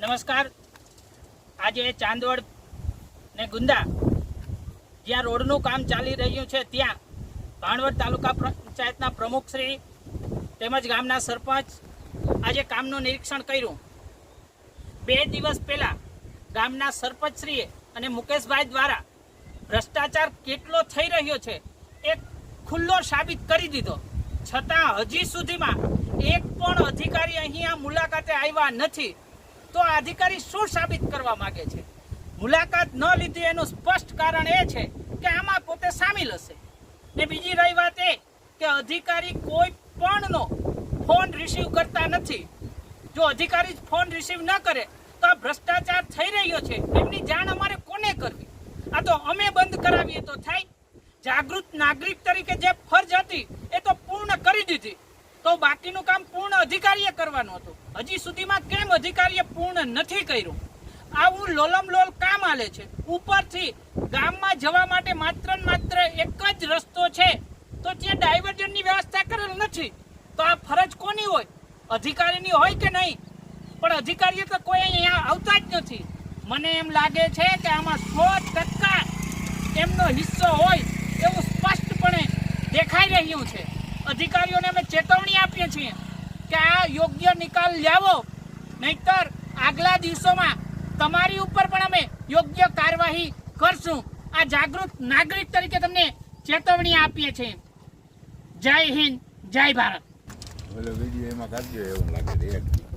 નમસ્કાર. આજે ચાંદવડ ને ગુંદા, જ્યાં રોડનું કામ ચાલી રહ્યું છે, ત્યાં ભાણવડ તાલુકા પંચાયતના પ્રમુખશ્રી તેમજ ગામના સરપંચ આજે કામનું નિરીક્ષણ કર્યું. બે દિવસ પહેલાં ગામના સરપંચશ્રીએ અને મુકેશભાઈ દ્વારા ભ્રષ્ટાચાર કેટલો થઈ રહ્યો છે, એ ખુલ્લો સાબિત કરી દીધો. છતાં હજી સુધીમાં એક પણ અધિકારી અહીંયા મુલાકાતે આવ્યા નથી. તો અધિકારી શું સાબિત કરવા માંગે છે? મુલાકાત ન લીધી એનું સ્પષ્ટ કારણ એ છે કે આમાં પોતે સામેલ હશે. ને બીજી રહી વાત એ કે અધિકારી કોઈ પણનો ફોન રિસીવ કરતા નથી. જો અધિકારી ફોન રિસીવ ન કરે, તો આ ભ્રષ્ટાચાર થઈ રહ્યો છે. એમની જાણ અમારે કોને કરવી? આ તો અમે બંધ કરાવીએ તો થાય. જાગૃત નાગરિક તરીકે જે ફરજ હતી, એ તો પૂર્ણ તો બાકીનું કામ પૂર્ણ અધિકારીએ કરવાનું હતું. હજી સુધીમાં કેમ અધિકારીએ પૂર્ણ નથી કર્યું? આવું લોલમ લોલ કામ આલે છે. ઉપરથી ગામમાં જવા માટે માત્ર માત્ર એક જ રસ્તો છે. તો ત્યાં ડાયવર્જનની વ્યવસ્થા કરેલ નથી. તો આ ફરજ કોની હોય? અધિકારીની હોય કે નહીં? પણ અધિકારીઓ તો કોઈ અહીંયા આવતા જ નથી. મને એમ લાગે છે કે આમાં સો ટકા એમનો હિસ્સો હોય એવું સ્પષ્ટપણે દેખાઈ રહ્યું છે. અધિકારીઓને અમે ચેતવણી આપીએ છીએ કે આ યોગ્ય નિકાલ લાવો નહીતર આગલા દિવસોમાં તમારી ઉપર પણ અમે યોગ્ય કાર્યવાહી કરશું. આ જાગૃત નાગરિક તરીકે તમને ચેતવણી આપીએ છીએ. જય હિન્દ, જય ભારત. એમાં એવું લાગે